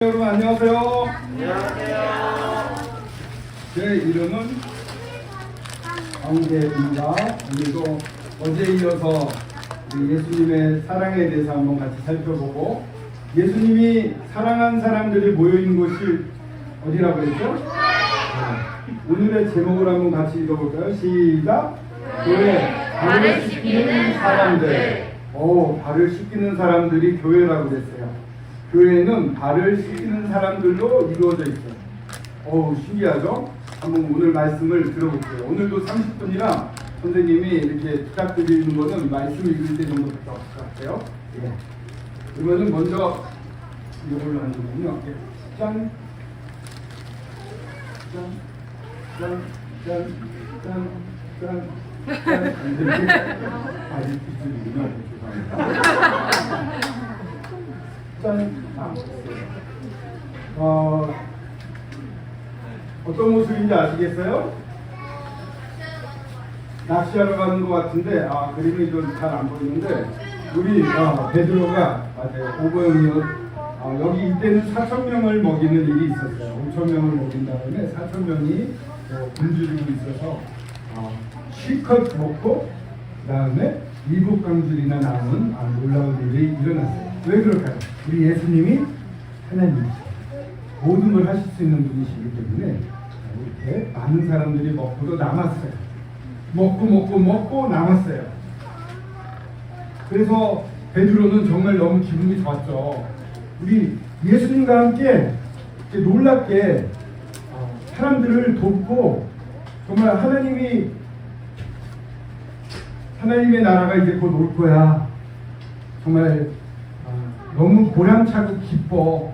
여러분 안녕하세요. 안녕하세요. 제 이름은 강재입니다. 오늘도 어제 이어서 예수님의 사랑에 대해서 한번 같이 살펴보고 예수님이 사랑한 사람들이 모여 있는 곳이 어디라고 그랬죠? 네. 오늘의 제목을 한번 같이 읽어볼까요? 시작. 교회 발을 씻기는 사람들. 오, 발을 씻기는 사람들이 교회라고 그랬어요. 교회는 발을 씻기는 사람들로 이루어져 있어요. 어우, 신기하죠? 한번 오늘 말씀을 들어볼게요. 오늘도 30분이라 선생님이 이렇게 부탁드리는 거는 말씀 읽을 때 정도밖에 같아요. 예. 그러면은 먼저 이걸로 하는 거군요. 예. 짠. 짠. 짠. 짠. 짠. 짠. 짠. 안 되지? 아, 이 기술이구나. 죄송합니다. 짠. 아, 어, 어떤 모습인지 아시겠어요? 낚시하러 가는 것 같은데, 아, 그림이 좀 잘 안 보이는데, 우리, 어, 베드로가, 맞아요, 오보영이요. 어, 여기 이때는 4천 명을 먹이는 일이 있었어요. 5천 명을 먹인 다음에 4천 명이 어, 굶주리고 있어서, 어, 실컷 먹고, 그 다음에 일곱 강줄이나 남은 아, 놀라운 일이 일어났어요. 왜 그럴까요? 우리 예수님이 하나님이시죠. 모든 걸 하실 수 있는 분이시기 때문에 이렇게 많은 사람들이 먹고도 남았어요. 먹고 먹고 먹고 남았어요. 그래서 베드로는 정말 너무 기분이 좋았죠. 우리 예수님과 함께 놀랍게 어, 사람들을 돕고 정말 하나님이 하나님의 나라가 이제 곧 올 거야. 정말 아, 너무 보람차고 기뻐.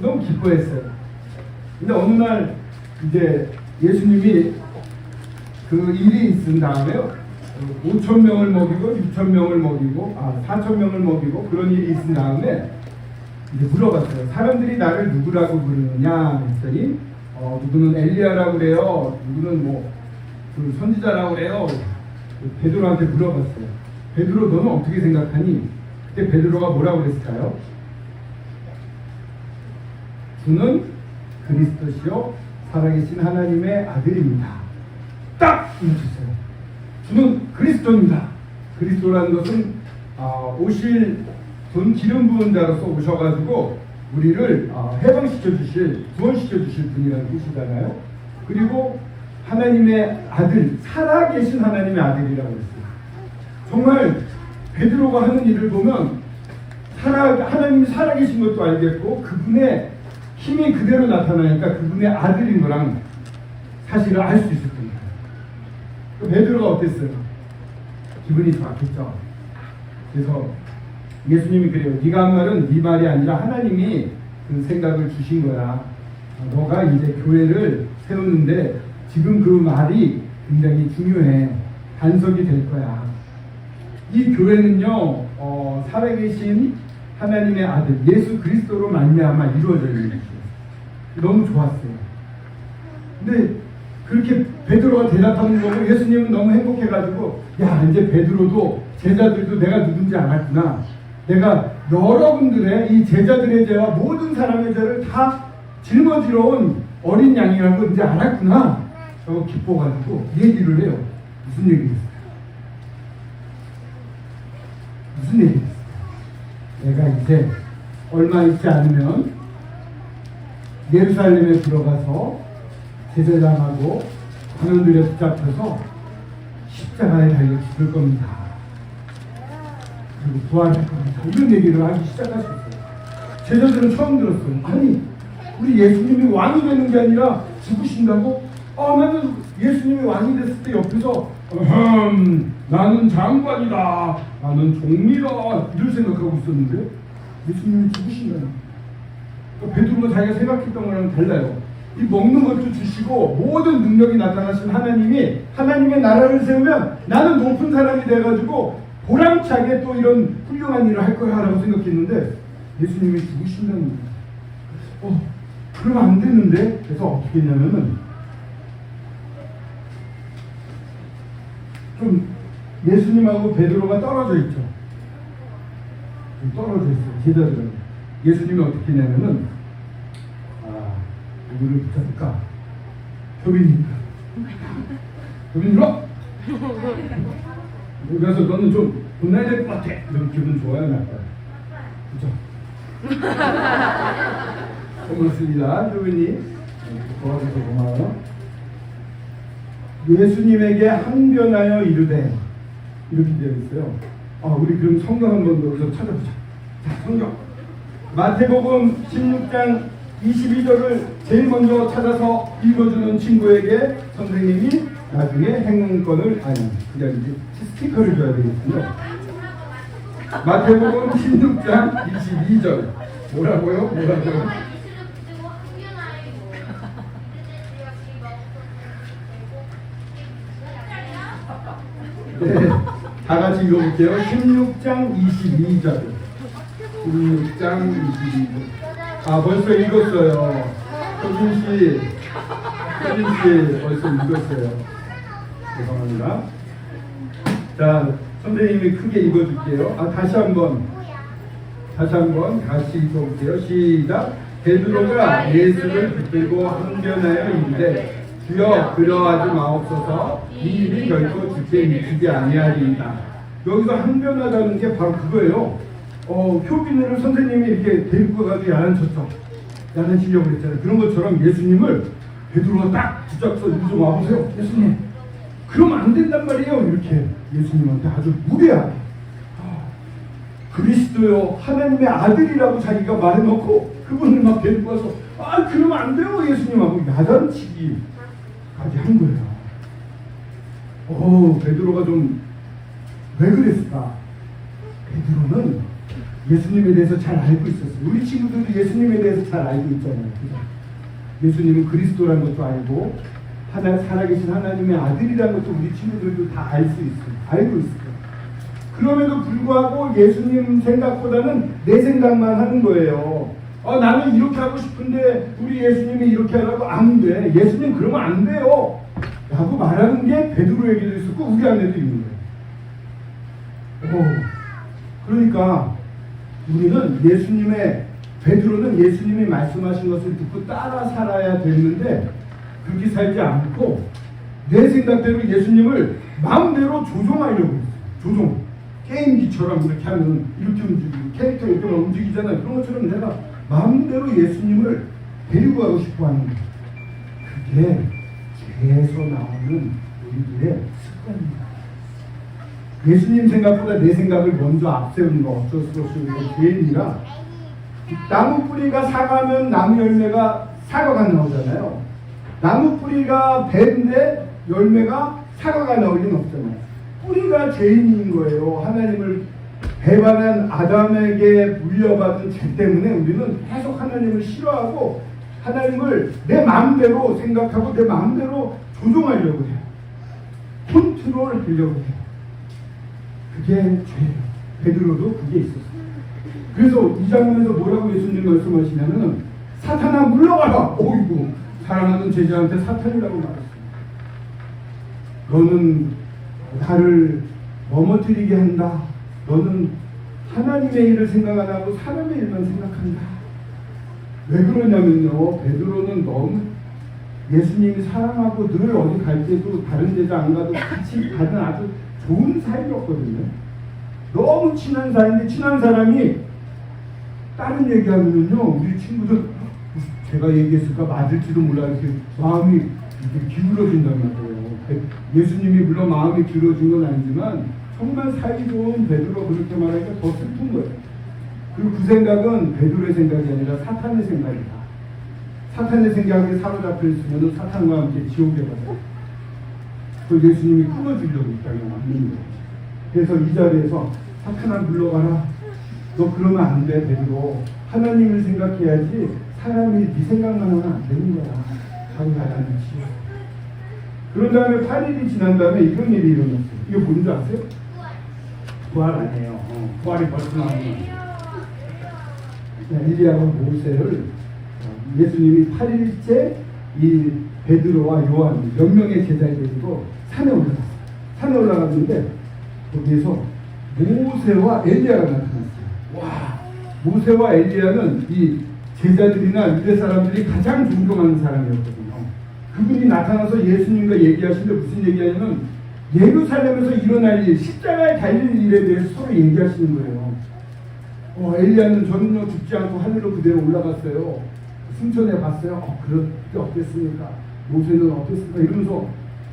너무 기뻐했어요. 근데 어느 날 이제 예수님이 그 일이 있은 다음에요. 5천 명을 먹이고 6천 명을 먹이고 아 4천 명을 먹이고 그런 일이 있은 다음에 이제 물어봤어요. 사람들이 나를 누구라고 부르느냐 했더니 어, 누구는 엘리야라고 그래요. 누구는 뭐 그 선지자라고 그래요. 베드로한테 물어봤어요. 베드로 너는 어떻게 생각하니? 그때 베드로가 뭐라고 그랬을까요? 주는 그리스도시요 살아계신 하나님의 아들입니다. 딱 묻혔어요. 주는 그리스도입니다. 그리스도라는 것은 아, 오실 돈 기름 부은 자로서 오셔가지고 우리를 아, 해방시켜 주실 구원시켜 주실 분이라는 뜻이잖아요. 그리고 하나님의 아들 살아계신 하나님의 아들이라고 했어요. 정말 베드로가 하는 일을 보면 살아 하나님이 살아계신 것도 알겠고 그분의 힘이 그대로 나타나니까 그분의 아들인 거랑 사실을 알 수 있을 겁니다. 그 베드로가 어땠어요? 기분이 좋았겠죠. 그래서 예수님이 그래요. 네가 한 말은 네 말이 아니라 하나님이 그 생각을 주신 거야. 너가 이제 교회를 세우는데 지금 그 말이 굉장히 중요해. 반석이 될 거야. 이 교회는요, 어, 살아계신 하나님의 아들 예수 그리스도로 말미암아 이루어져 있는 것이에요. 너무 좋았어요. 근데 그렇게 베드로가 대답하는 거 보고 예수님은 너무 행복해가지고 야 이제 베드로도 제자들도 내가 누군지 알았구나. 내가 여러분들의 이 제자들의 죄와 모든 사람의 죄를 다 짊어지러 온 어린 양이라는 걸 이제 알았구나. 저 기뻐가지고 얘기를 해요. 무슨 얘기겠어요? 무슨 얘기겠어요? 내가 이제 얼마 있지 않으면 예루살렘에 들어가서 제사장하고 관원들에 붙잡혀서 십자가에 달려 죽을 겁니다. 그리고 부활할 겁니다. 이런 얘기를 하기 시작하셨어요. 제자들은 처음 들었어요. 아니, 우리 예수님이 왕이 되는 게 아니라 죽으신다고? 아, 나는 예수님이 왕이 됐을 때 옆에서 어흠, 나는 장관이다. 나는 종리다. 이럴 생각하고 있었는데 예수님이 그러니까 베드로가 자기가 생각했던 거랑 달라요. 이 먹는 것도 주시고 모든 능력이 나타나신 하나님이 하나님의 나라를 세우면 나는 높은 사람이 돼가지고 보람차게 또 이런 훌륭한 일을 할 거야 라고 생각했는데 예수님이 죽으신다는 거예요. 어, 그러면 안 되는데 그래서 어떻게 했냐면은 좀 예수님하고 베드로가 떨어져 있죠. 좀 떨어져 있어요. 제자들은 예수님이 어떻게 했냐면은 누구를 붙잡을까? 교빈입니다. 교빈 일로! 그래서 너는 좀 혼나야 될 것 같아. 이런 기분 좋아요, 나빠요? 그죠? 고맙습니다, 교빈님. 도와줘서 고마워요. 예수님에게 항변하여 이르되 이렇게 되어 있어요. 아, 우리 그럼 성경 한번 여기서 찾아보자. 자, 성경. 마태복음 16장 22절을 제일 먼저 찾아서 읽어주는 친구에게 선생님이 나중에 행운권을 아니 그냥 이제 스티커를 줘야 되겠군요. 마태복음 16장 22절 뭐라고요? 뭐라고요? 네, 다 같이 읽어볼게요. 16장 22절. 16장 22절. 아, 벌써 읽었어요. 효진 씨, 효진 씨 벌써 읽었어요. 죄송합니다. 자, 선생님이 크게 읽어줄게요. 아, 다시 한 번. 다시 한 번 다시 읽어볼게요. 시작. 베드로가 예수를 붙들고 항변하여 이르되 주여 그러하지 마옵소서 이 일이 결코 주께 미치지 아니하리이다. 여기서 항변하다는 게 바로 그거예요. 어, 효빈을 선생님이 이렇게 데리고 가서 야단쳤죠. 야단치려고 그랬잖아요. 그런 것처럼 예수님을 베드로가 딱 붙잡서 이리 좀 와보세요. 예수님. 그러면 안 된단 말이에요. 이렇게 예수님한테 아주 무례하게. 그리스도요 하나님의 아들이라고 자기가 말해놓고 그분을 막 데리고 와서 아 그러면 안 돼요 예수님하고 야단치기 까지 한 거예요. 오 베드로가 좀 왜 그랬을까? 베드로는 예수님에 대해서 잘 알고 있었어요. 우리 친구들도 예수님에 대해서 잘 알고 있잖아요. 그죠? 예수님은 그리스도라는 것도 알고 하나 살아계신 하나님의 아들이라는 것도 우리 친구들도 다 알 수 있어요. 알고 있어요. 그럼에도 불구하고 예수님 생각보다는 내 생각만 하는 거예요. 어, 나는 이렇게 하고 싶은데 우리 예수님이 이렇게 하라고 안 돼. 예수님 그러면 안 돼요. 라고 말하는 게 베드로에게도 있었고 우리 안에도 있는 거예요. 오, 그러니까 우리는 예수님의 베드로는 예수님이 말씀하신 것을 듣고 따라 살아야 되는데 그렇게 살지 않고 내 생각대로 예수님을 마음대로 조종하려고 했어요. 조종. 게임기처럼 이렇게 하면 이렇게 움직이고 캐릭터 이렇게 막 움직이잖아요. 그런 것처럼 내가 마음대로 예수님을 데리고 가고 싶어 하는 거예요. 그게 죄에서 나오는 우리들의 습관입니다. 예수님 생각보다 내 생각을 먼저 앞세우는 거 어쩔 수 없이 우리가 죄인이라 나무 뿌리가 사과면 나무 열매가 사과가 나오잖아요. 나무 뿌리가 배인데 열매가 사과가 나올 리는 없잖아요. 뿌리가 죄인인 거예요. 하나님을 배반한 아담에게 물려받은 죄 때문에 우리는 계속 하나님을 싫어하고 하나님을 내 마음대로 생각하고 내 마음대로 조종하려고 해요. 컨트롤 하려고 해요. 그게 죄예요. 베드로도 그게 있었어요. 그래서 이 장면에서 뭐라고 예수님 말씀하시냐면은 사탄아 물러가라. 오이고 사랑하는 제자한테 사탄이라고 말했습니다. 너는 나를 넘어뜨리게 한다. 너는 하나님의 일을 생각 안 하고 사람의 일만 생각한다. 왜 그러냐면요. 베드로는 너무 예수님이 사랑하고 늘 어디 갈 때도 다른 제자 안 가도 같이 가는 아주 좋은 사이였거든요. 너무 친한 사이인데 친한 사람이 다른 얘기하면요 우리 친구들 제가 얘기했을까 맞을지도 몰라 이렇게 마음이 이렇게 기울어진단 말이에요. 예수님이 물론 마음이 기울어진 건 아니지만 정말 사이 좋은 베드로 그렇게 말하니까 더 슬픈 거예요. 그리고 그 생각은 베드로의 생각이 아니라 사탄의 생각이다. 사탄의 생각에 사로잡혀 있으면 사탄과 함께 지옥에 가요. 그 예수님이 끊어주려고 이 땅에 왔는 거예요. 그래서 이 자리에서 사탄아 물러가라. 너 그러면 안 돼, 베드로. 하나님을 생각해야지 사람이 네 생각만 하면 안 되는 거야. 하고 나가는지. 그런 다음에 8일이 지난 다음에 이런 일이 일어났어요. 이거 뭔지 아세요? 부활 아니에요. 어, 부활이 벌써 나오는. 엘리야와 모세를 어, 예수님이 8일째 이 베드로와 요한 몇 명의 제자를 데리고 산에 올라갔어요. 산에 올라갔는데 거기에서 모세와 엘리야가 나타났어요. 와, 모세와 엘리야는 이 제자들이나 유대 사람들이 가장 존경하는 사람이었거든요. 그분이 나타나서 예수님과 얘기하시는데 무슨 얘기하냐면 예루살렘에서 일어날 일, 십자가에 달릴 일에 대해서 서로 얘기하시는 거예요. 어, 엘리야는 전혀 죽지 않고 하늘로 그대로 올라갔어요. 승천해 봤어요. 어, 그럴 때 어땠습니까? 모세는 어땠습니까? 이러면서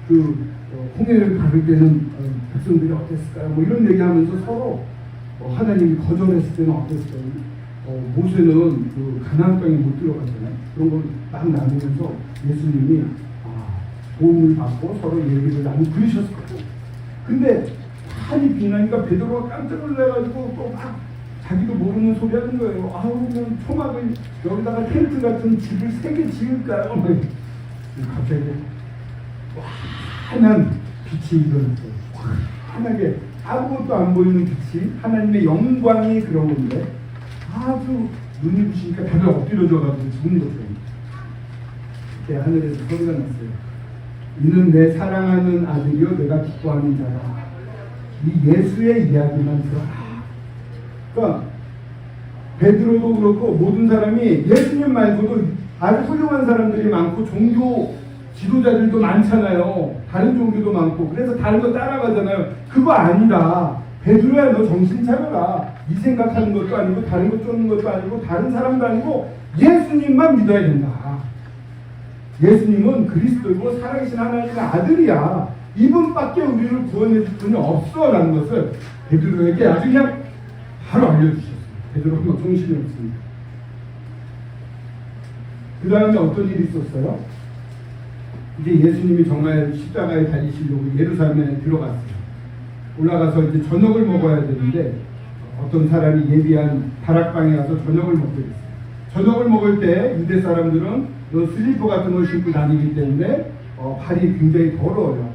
그 어, 홍해를 가를 때는 어, 백성들이 어땠을까요? 뭐 이런 얘기하면서 서로 어, 하나님이 거절했을 때는 어땠을까요? 어, 모세는 그 가나안 땅에 못 들어갔잖아요. 그런 걸 막 나누면서 예수님이 아, 도움을 받고 서로 얘기를 나누고 그러셨을 거예요. 근데 한이 비나니까 베드로가 깜짝 놀라가지고 또 막 자기도 모르는 소리 하는 거예요. 아우 그냥 초막을 여기다가 텐트 같은 집을 세 개 지을까요? 막 갑자기 환한 빛이 일어났어요. 환하게 아무것도 안 보이는 빛이 하나님의 영광이 건데 아주 눈이 부시니까 다들 엎드려져가지고 죽는 것처럼 그때 하늘에서 소리가 났어요. 이는 내 사랑하는 아들이요 내가 기뻐하는 자다. 이 예수의 이야기만 들어라. 그러니까 베드로도 그렇고 모든 사람이 예수님 말고도 아주 훌륭한 사람들이 많고 종교 지도자들도 많잖아요. 다른 종교도 많고 그래서 다른 거 따라가잖아요. 그거 아니다. 베드로야 너 정신 차려라. 이 생각하는 것도 아니고 다른 거 쫓는 것도 아니고 다른 사람도 아니고 예수님만 믿어야 된다. 예수님은 그리스도이고 살아계신 하나님의 아들이야. 이분밖에 우리를 구원해 줄 분이 없어라는 것을 베드로에게 아주 그냥 바로 알려주셨어요. 베드로는 정신이 없습니다. 그 다음에 어떤 일이 있었어요? 이제 예수님이 정말 십자가에 달리시려고 예루살렘에 들어갔어요. 올라가서 이제 저녁을 먹어야 되는데 어떤 사람이 예비한 다락방에 가서 저녁을 먹게 됐어요. 저녁을 먹을 때 유대 사람들은 요 슬리퍼 같은 걸 신고 다니기 때문에 어, 발이 굉장히 더러워요.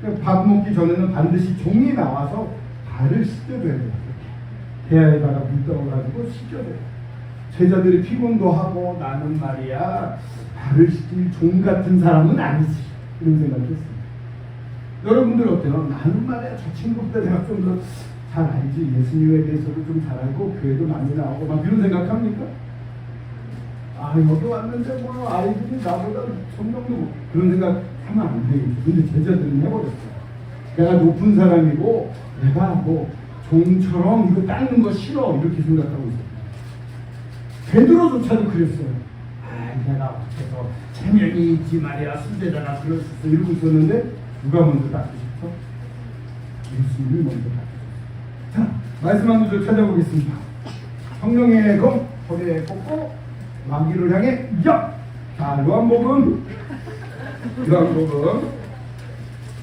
그러니까 밥 먹기 전에는 반드시 종이 나와서 발을 씻겨줘야 돼요. 대야에다가 물 떠가지고 씻겨줘요. 제자들이 피곤도 하고 나는 말이야 발을 씻길 종 같은 사람은 아니지 이런 생각했어요. 여러분들 어때요? 나는 말이야 저 친구보다 내가 좀 더 잘 알지 예수님에 대해서도 좀 잘 알고 교회도 많이 나오고 막 이런 생각합니까? 아 여기 왔는데 뭐 아이들이 나보다 성경도 그런 생각 하면 안 되겠죠. 근데 제자들은 해버렸어요. 내가 높은 사람이고 내가 뭐 종처럼 이거 닦는 거 싫어 이렇게 생각하고 있어요. 베드로조차도 그랬어요. 아 내가 어떻게 해서 체면이 있지 말이야 순대자가 그럴 수 있어 이러고 있었는데 누가 먼저 닦으셨어? 예수님이 먼저 닦으셨어요. 자 말씀 한 구절 찾아보겠습니다. 성령의 검 허리에 꽂고 마귀를 향해 야! 자 요한복음 요한복음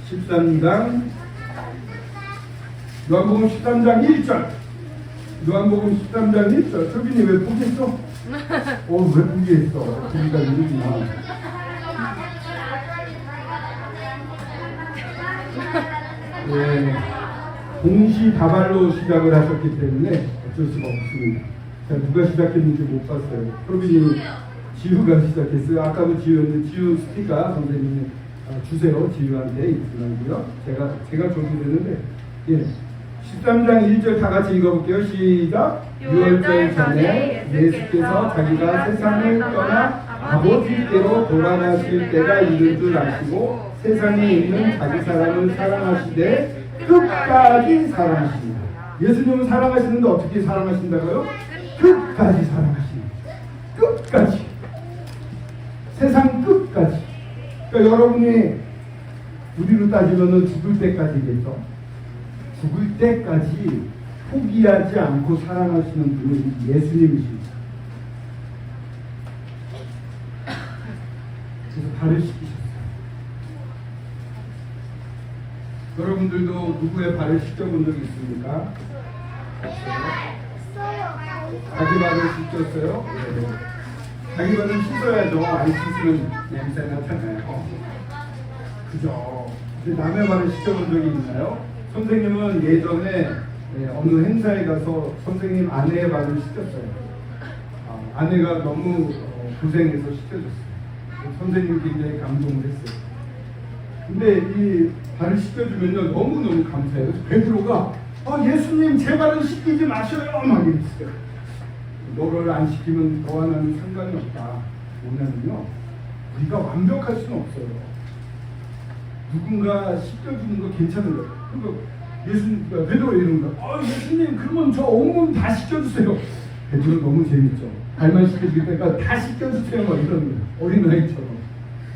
13장 요한복음 13장 1절 요한복음 13장 1절 철빈이 왜 포기했어? 어, 왜 포기했어? 우리가 이러구나. 네, 동시다발로 시작을 하셨기 때문에 어쩔 수가 없습니다. 자, 누가 시작했는지 못 봤어요. 철빈이 지우가 시작했어요. 아까도 지우였는데 지우 스티커 선생님이 아, 주세요. 지우한테 있더라고요. 제가 제가 줘도 되는데 예. 13장 1절 다 같이 읽어볼게요. 시작. 6월절 전에 예수께서 자기가 세상을 떠나 아버지께로 돌아가실 때가 이른 줄 아시고 세상에 있는 자기 사람을 사랑하시되 끝까지 사랑하십니다. 예수님은 사랑하시는데 어떻게 사랑하신다고요? 끝까지 사랑하십니다. 끝까지. 세상 끝까지. 그러니까 여러분이 우리로 따지면 죽을 때까지겠죠. 죽을 때까지 포기하지 않고 사랑하시는 분은 예수님이십니다. 그래서 발을 씻기셨어요. 여러분들도 누구의 발을 씻겨본 적 있습니까? 자기 발을 씻겼어요? 네. 자기 발은 씻어야죠. 안 씻으면 냄새 나잖아요. 그죠? 근데 남의 발을 씻겨본 적이 있나요? 선생님은 예전에 네, 어느 행사에 가서 선생님 아내의 발을 씻겼어요. 아, 아내가 너무 어, 고생해서 씻겨줬어요. 선생님 굉장히 감동을 했어요. 근데 이 발을 씻겨주면요 너무너무 감사해요. 베드로가 아, 예수님 제 발을 씻기지 마셔요 막 이랬어요. 너를 안 시키면 너와 나는 상관이 없다. 뭐냐면요. 우리가 완벽할 수는 없어요. 누군가 시켜주는 거 괜찮은 거. 그리고 예수님, 베드로 이러는 거. 아, 예수님, 그러면 저 온몸 다 시켜주세요. 베드로 너무 재밌죠. 발만 시켜주니까 다 시켜주세요. 막 이러는 거예요. 어린아이처럼.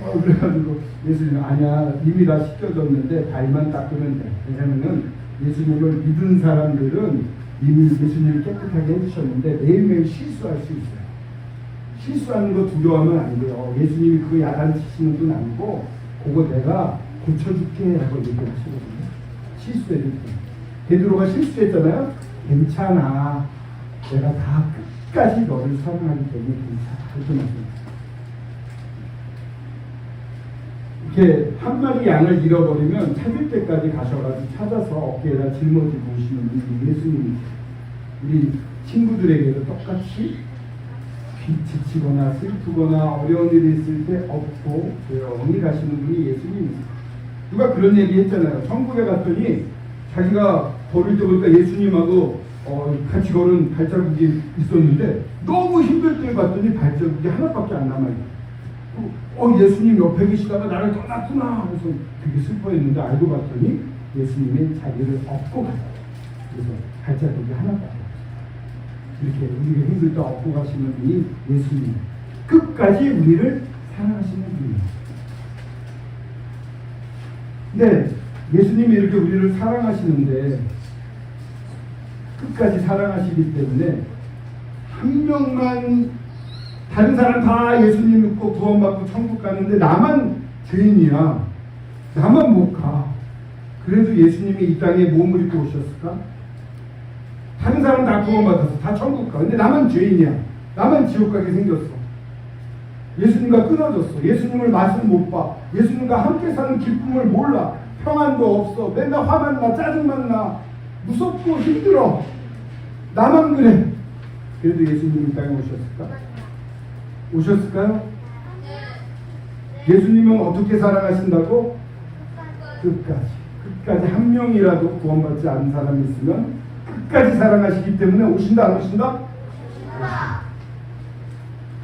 어, 그래가지고 예수님, 아니야. 이미 다 시켜줬는데 발만 닦으면 돼. 왜냐면은 예수님을 믿은 사람들은 이미 예수님을 깨끗하게 해주셨는데 매일매일 실수할 수 있어요. 실수하는 거 두려워하면 안 돼요. 예수님이 그거 야단 치시는 분 아니고 그거 내가 고쳐줄게 라고 얘기하시거든요. 실수해줄게. 베드로가 실수했잖아요. 괜찮아. 내가 다 끝까지 너를 사랑하기 때문에 괜찮아. 그렇게 말씀했어요. 이렇게 한 마리 양을 잃어버리면 찾을 때까지 가셔가지고 찾아서 어깨에다 짊어지고 오시는 분이 예수님이세요. 우리 친구들에게도 똑같이 비 지치거나 슬프거나 어려운 일이 있을 때 없고 조용히 가시는 분이 예수님이세요. 누가 그런 얘기 했잖아요. 천국에 갔더니 자기가 걸을 때 보니까 예수님하고 어, 같이 걸은 발자국이 있었는데 너무 힘들 때 봤더니 발자국이 하나밖에 안 남아있어요. 어 예수님 옆에 계시다가 나를 떠났구나 그래서 되게 슬퍼했는데 알고 봤더니 예수님이 자기를 업고 갔어요. 그래서 발자국이 하나밖에 없어요. 이렇게 우리가 힘들 때 업고 가시는 분이 예수님. 끝까지 우리를 사랑하시는 분이에요. 근데 예수님이 이렇게 우리를 사랑하시는데 끝까지 사랑하시기 때문에 한 명만 다른 사람 다 예수님 믿고 구원받고 천국 가는데 나만 죄인이야. 나만 못 가. 그래도 예수님이 이 땅에 몸을 입고 오셨을까? 다른 사람 다 구원받았어. 다 천국 가. 근데 나만 죄인이야. 나만 지옥 가게 생겼어. 예수님과 끊어졌어. 예수님을 맛을 못 봐. 예수님과 함께 사는 기쁨을 몰라. 평안도 없어. 맨날 화만 나, 짜증만 나. 무섭고 힘들어. 나만 그래. 그래도 예수님이 이 땅에 오셨을까? 오셨을까요? 예수님은 어떻게 사랑하신다고? 끝까지. 끝까지 한 명이라도 구원받지 않은 사람이 있으면 끝까지 사랑하시기 때문에 오신다 안 오신다?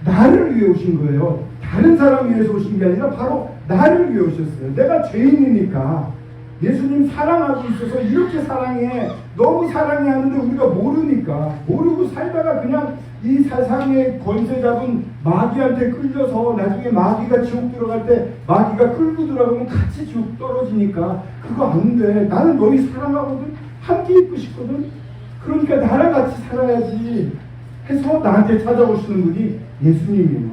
나를 위해 오신 거예요. 다른 사람 위해서 오신 게 아니라 바로 나를 위해 오셨어요. 내가 죄인이니까 예수님 사랑하고 있어서 이렇게 사랑해. 너무 사랑해 하는데 우리가 모르니까 모르고 살다가 그냥 이 세상의 권세 잡은 마귀한테 끌려서 나중에 마귀가 지옥 들어갈 때 마귀가 끌고 들어가면 같이 지옥 떨어지니까 그거 안 돼. 나는 너희 사랑하거든. 함께 있고 싶거든. 그러니까 나랑 같이 살아야지 해서 나한테 찾아오시는 분이 예수님이에요.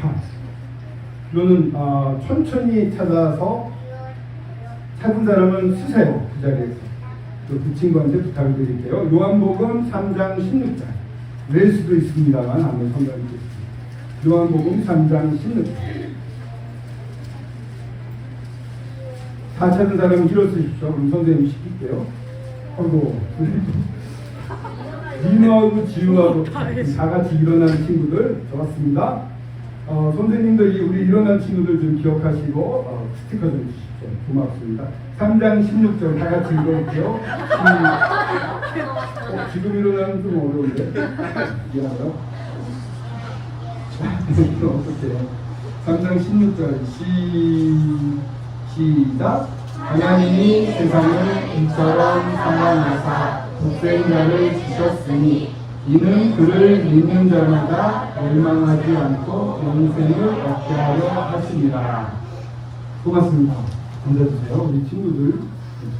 자, 이거는 어, 천천히 찾아서 찾은 사람은 쓰세요. 그 자리에서. 그, 그 친구한테 부탁을 드릴게요. 요한복음 3장 16절. 낼 수도 있습니다만 한번 성경드리겠습니다. 요한복음 3장 16절. 다 찾은 사람은 일어서십시오. 그럼 선생님이 시킬게요. 아이고, 민호하고 지우하고 다 같이 일어나는 친구들 좋았습니다. 어, 선생님들 이 우리 일어난 친구들 좀 기억하시고 어, 스티커 좀 주십시 오. 고맙습니다. 3장 16절 다 같이 읽어볼게요. 음, 어, 지금 일어나면 좀 어려운데. 그럼 어떡해요? 3장 16절 시, 시작 하나님이 세상을 이처럼 사랑하사 독생자를 주셨으니 이는 그를 믿는 자마다 멸망하지 않고 영생을 얻게 하려 하십니다. 고맙습니다. 앉아주세요. 우리 친구들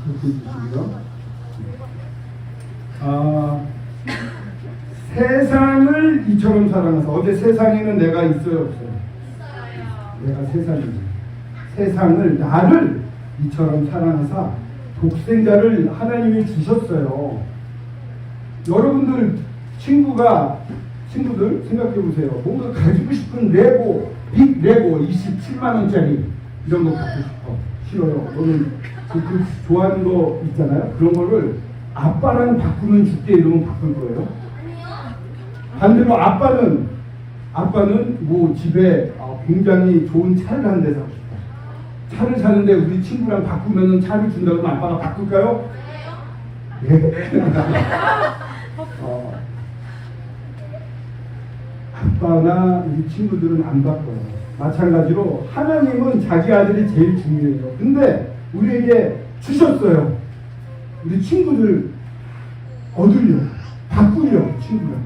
그렇게 해주시고요. 아, 세상을 이처럼 사랑해서 어제 세상에는 내가 있어요 없어요? 내가 세상이지. 세상을 나를 이처럼 사랑하사 독생자를 하나님이 주셨어요. 여러분들 친구가 친구들 생각해 보세요. 뭔가 가지고 싶은 레고 빅 레고 27만 원짜리 이런 거 갖고 싶어. 싫어요. 너는 그, 그 좋아하는 거 있잖아요. 그런 거를 아빠랑 바꾸면 줄게 이러면 바꿀 거예요. 반대로 아빠는 아빠는 뭐 집에 어, 굉장히 좋은 차를 한 대 사고 싶어. 차를 사는데 우리 친구랑 바꾸면은 차를 준다고 하면 아빠가 바꿀까요? 네. 어, 아빠나 우리 친구들은 안 바꿔요. 마찬가지로 하나님은 자기 아들이 제일 중요해요. 근데 우리에게 주셨어요. 우리 친구들 얻으려, 바꾸려, 친구가.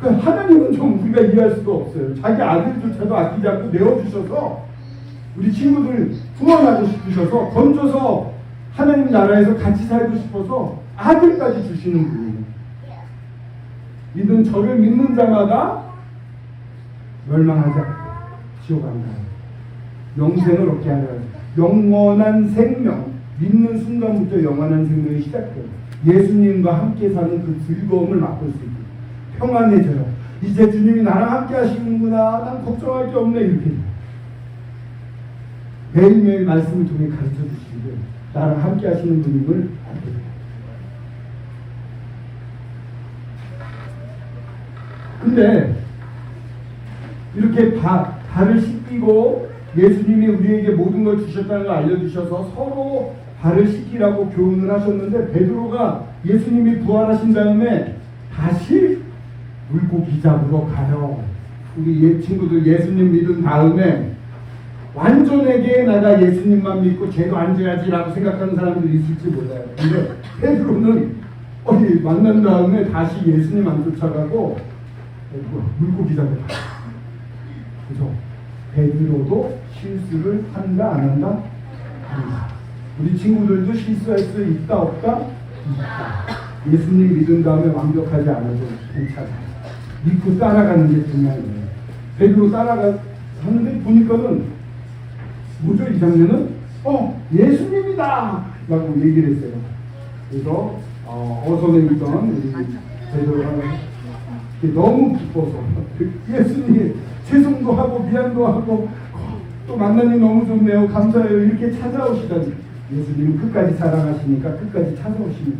그러니까 하나님은 좀 우리가 이해할 수가 없어요. 자기 아들조차도 아끼지 않고 내어주셔서 우리 친구들 구원하고 싶으셔서 건져서 하나님 나라에서 같이 살고 싶어서 아들까지 주시는 분이에요. 믿는 저를 믿는 자마다 멸망하지 않고 지옥 안 가요. 영생을 얻게 하려 영원한 생명 믿는 순간부터 영원한 생명이 시작돼요. 예수님과 함께 사는 그 즐거움을 맛볼 수 있고 평안해져요. 이제 주님이 나랑 함께 하시는구나. 난 걱정할 게 없네 이렇게. 매일매일 말씀을 통해 가르쳐 주시기를 나랑 함께 하시는 분임을 알게 돼요. 근데 이렇게 바, 발을 씻기고 예수님이 우리에게 모든 걸 주셨다는 걸 알려주셔서 서로 발을 씻기라고 교훈을 하셨는데 베드로가 예수님이 부활하신 다음에 다시 물고기 잡으러 가요. 우리 예, 친구들 예수님 믿은 다음에 완전하게 내가 예수님만 믿고 쟤도 앉아야지라고 생각하는 사람들이 있을지 몰라요. 근데 베드로는 어디 만난 다음에 다시 예수님 안 쫓아가고 물고기 잡으러 가요. 그죠? 베드로도 실수를 한다 안 한다? 우리 친구들도 실수할 수 있다 없다? 있다. 예수님 믿은 다음에 완벽하지 않아도 괜찮아. 믿고 따라가는 게 중요한 거예요. 베드로 따라가 하는데 보니까는 뭐죠 이 장면은? 어 예수님이다! 라고 얘기를 했어요. 그래서 어, 어선에 있던 베드로가 너무 기뻐서 예수님 죄송도 하고 미안도 하고 또 만나니 너무 좋네요 감사해요 이렇게 찾아오시다니 예수님은 끝까지 사랑하시니까 끝까지 찾아오십니다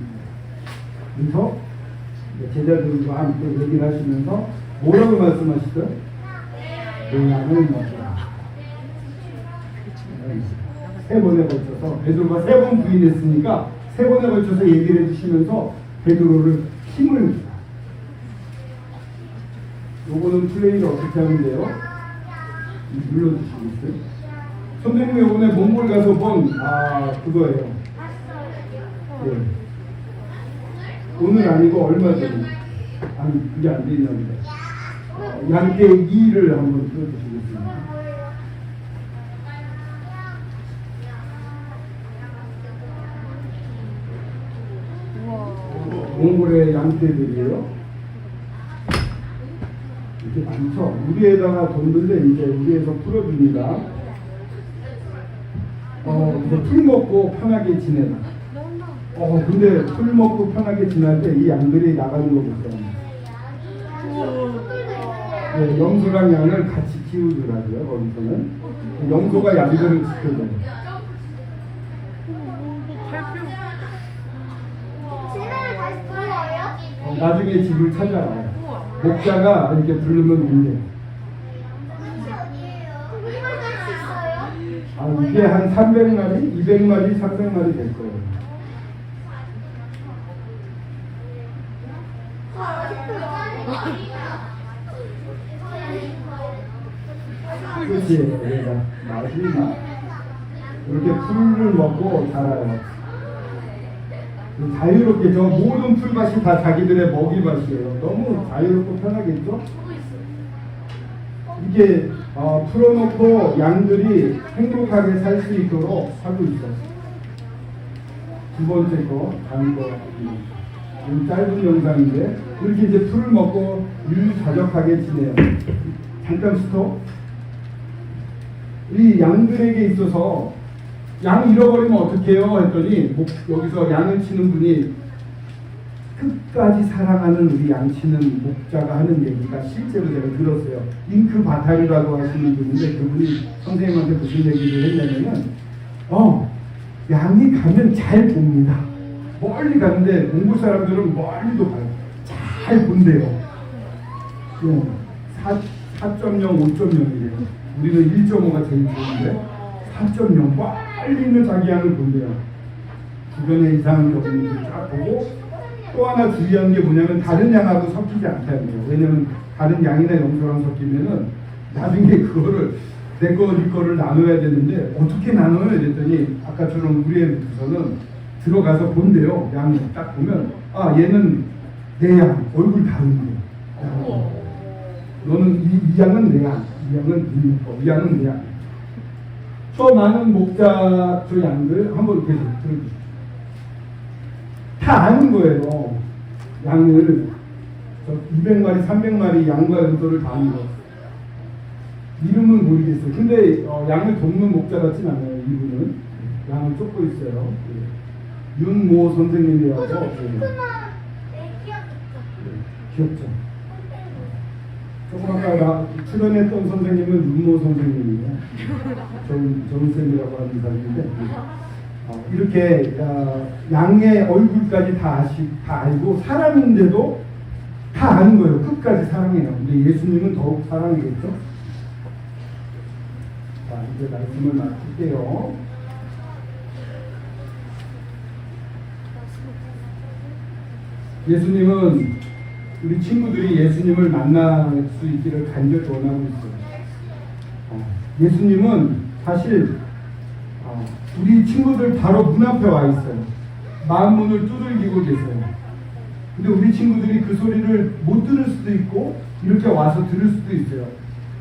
그래서 이제 제자들과 함께 얘기를 하시면서 뭐라고 말씀하시죠? 내 양을 먹어라 세 번에 걸쳐서 베드로가 세 번 부인했으니까 세 번에 걸쳐서 얘기를 해주시면서 베드로를 힘을. 요거는 플레이를 어떻게 하면 돼요? 눌러주시겠어요? 선생님이 요번에 몽골 가서 본, 아, 그거예요. 네. 오늘 아니고 얼마 전에. 아니, 그게 안 되나 보다. 어, 양계 2를 한번 들어주시겠습니다. 몽골의 양떼들이에요. 이렇게 많죠. 우리에다가 돈들래 이제 우리에서 풀어줍니다. 어, 이제 풀 먹고 편하게 지내라. 어, 근데 풀 먹고 편하게 지낼 때 이 양들이 나가는 거 보세요. 네, 염소랑 양을 같이 키우더라고요, 거기서는. 염소가 양들을 지켜줘요. 어, 나중에 집을 찾아와요. 목자가 이렇게 부르면 울려. 아, 이게 한 300마리, 200마리, 300마리 될 거예요. 그렇지, 맛이 나. 이렇게 풀을 먹고 자라요. 자유롭게 저 모든 풀밭이 다 자기들의 먹이밭이에요. 너무 자유롭고 편하겠죠? 이게 어, 풀어놓고 양들이 행복하게 살 수 있도록 하고 있어요. 두 번째 거, 다른 거. 이 짧은 영상인데 이렇게 이제 풀을 먹고 유유자적하게 지내요. 잠깐 스톱. 이 양들에게 있어서 양 잃어버리면 어떡해요? 했더니 목- 여기서 양을 치는 분이 끝까지 사랑하는 우리 양치는 목자가 하는 얘기가 실제로 제가 들었어요. 잉크 바타리라고 하시는 분인데 그분이 선생님한테 무슨 얘기를 했냐면은 어 양이 가면 잘 봅니다. 멀리 가는데 몽골 사람들은 멀리도 가요. 잘 본대요. 어, 4, 4.0, 5.0이래요. 우리는 1.5가 제일 좋은데 4.0 빨리는 자기 양을 본대요. 주변에 이상한 게 없는지 쫙 보고 또 하나 주의한 게 뭐냐면 다른 양하고 섞이지 않다는 거예요. 왜냐면 다른 양이나 염소랑 섞이면은 나중에 그거를 내 거, 네 거를 나눠야 되는데 어떻게 나눠요? 이랬더니 아까처럼 우리 애부터는 들어가서 본대요. 양을 딱 보면 아 얘는 내 양, 얼굴 다른 거예요. 너는 이, 이 양은 내 양, 이 양은 네 거, 이 양은 내 양. 저 많은 목자 저 양들 한번 계속 들어주십시오. 다 아는 거예요. 양을 저 200마리, 300마리 양과 염소를 다 아는 거. 이름은 모르겠어요. 근데 어, 양을 돕는 목자 같진 않아요. 이분은 양을 쫓고 있어요. 예. 윤모 선생님이라고 예. 그나 애기였겠다. 귀엽죠. 조금 아까 나 출연했던 선생님은 윤모 선생님이에요. 정, 정쌤이라고 하는 사람인데 어, 이렇게 어, 양의 얼굴까지 다 아시, 다 알고 사람인데도 다 아는 거예요. 끝까지 사랑해요. 근데 예수님은 더욱 사랑이겠죠. 자 이제 말씀을 마칠게요. 예수님은 우리 친구들이 예수님을 만날 수 있기를 간절히 원하고 있어요. 어, 예수님은 사실 어, 우리 친구들 바로 문 앞에 와 있어요. 마음 문을 두들기고 계세요. 근데 우리 친구들이 그 소리를 못 들을 수도 있고 이렇게 와서 들을 수도 있어요.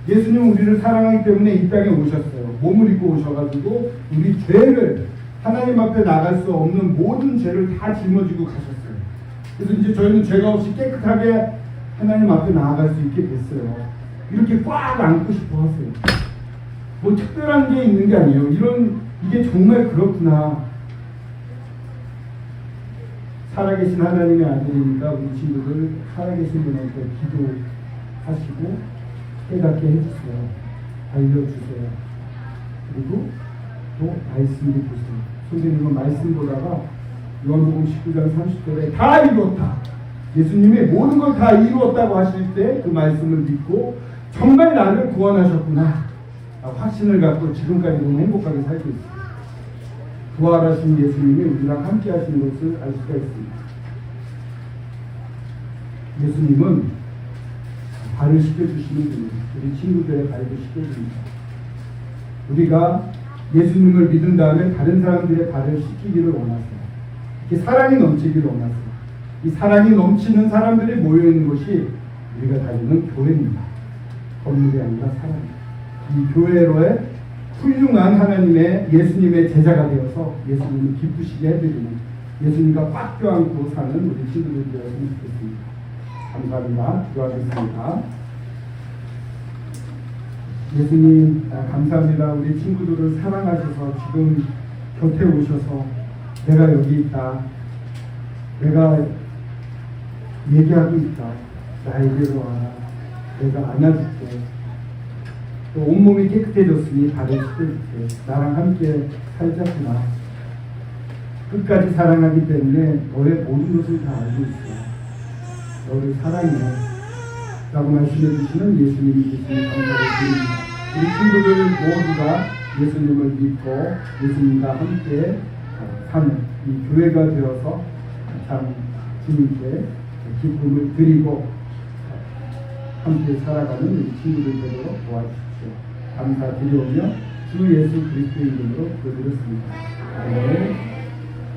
예수님은 우리를 사랑하기 때문에 이 땅에 오셨어요. 몸을 입고 오셔가지고 우리 죄를 하나님 앞에 나갈 수 없는 모든 죄를 다 짊어지고 가셨어요. 그래서 이제 저희는 죄가 없이 깨끗하게 하나님 앞에 나아갈 수 있게 됐어요. 이렇게 꽉 안고 싶어 하세요. 뭐 특별한 게 있는 게 아니에요. 이런 이게 정말 그렇구나. 살아계신 하나님의 아들이니까 우리 친구들 살아계신 분한테 기도하시고 깨닫게 해주세요. 알려주세요. 그리고 또 말씀을 보세요. 선생님은 말씀 보다가 요한복음 19장 30절에 다 이루었다. 예수님이 모든 걸 다 이루었다고 하실 때 그 말씀을 믿고 정말 나를 구원하셨구나. 아, 확신을 갖고 지금까지 너무 행복하게 살고 있습니다. 부활하신 예수님이 우리랑 함께 하시는 것을 알 수가 있습니다. 예수님은 발을 씻겨주시는 분이에요. 우리 친구들의 발도 씻겨줍니다. 우리가 예수님을 믿은 다음에 다른 사람들의 발을 씻기기를 원하세요. 이렇게 사랑이 넘치기를 원하세요. 이 사랑이 넘치는 사람들이 모여있는 곳이 우리가 다니는 교회입니다. 건물이 아니라 사랑입니다. 이 교회로의 훌륭한 하나님의 예수님의 제자가 되어서 예수님을 기쁘시게 해드리는 예수님과 꽉 껴안고 사는 우리 친구들 되었으면 좋겠습니다. 감사합니다. 기도하겠습니다. 예수님 아, 감사합니다. 우리 친구들을 사랑하셔서 지금 곁에 오셔서 내가 여기 있다. 내가 얘기하고 있다. 나에게로 와라. 내가 안아줄게. 또 온몸이 깨끗해졌으니 발을 씻을게. 나랑 함께 살자꾸나. 끝까지 사랑하기 때문에 너의 모든 것을 다 알고 있어. 너를 사랑해. 라고 말씀해 주시는 예수님이 계시니 감사를 드립니다. 우리 친구들 모두가 예수님을 믿고 예수님과 함께 사는 이 교회가 되어서 참 주님께 기쁨을 드리고 함께 살아가는 우리 친구들 되도록 도와주십시오. 감사드리오며 주 예수 그리스도의 이름으로 기도드렸습니다. 아멘.